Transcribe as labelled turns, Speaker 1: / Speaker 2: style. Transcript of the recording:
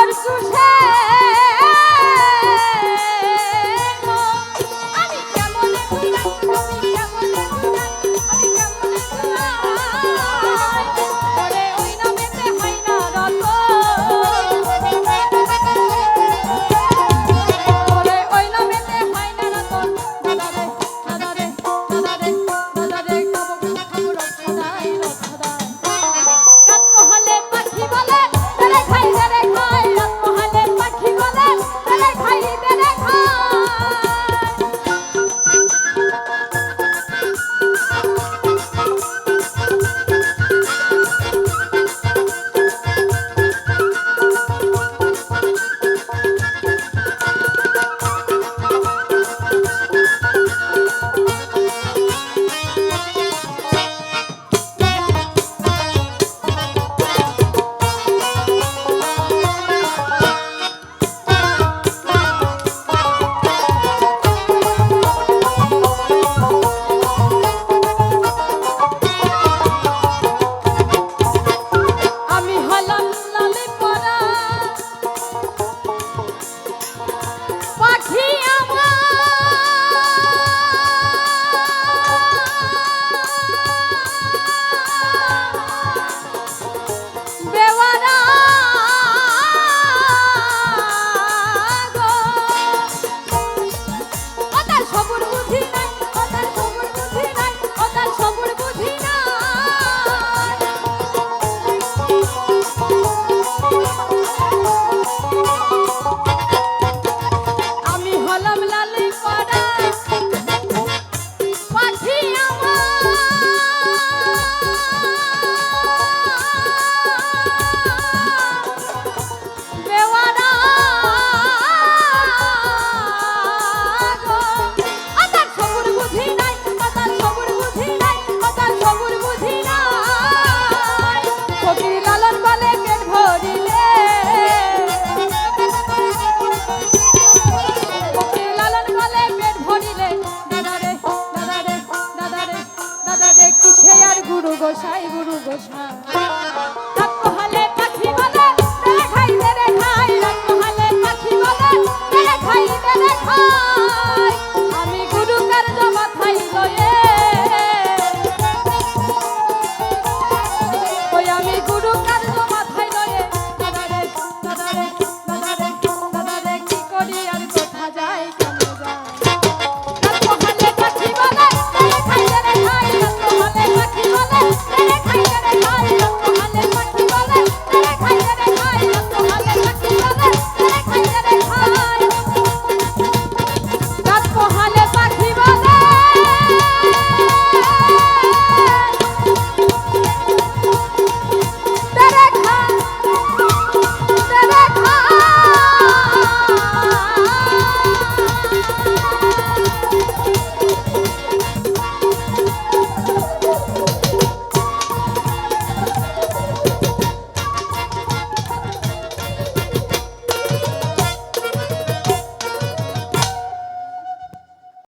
Speaker 1: amor sugere সে আর গুরু গোসাই গুরু গোসাই। হলে পাখি বলে রে খাই রে খাই হলে পাখি বলে রে খাই রে খাই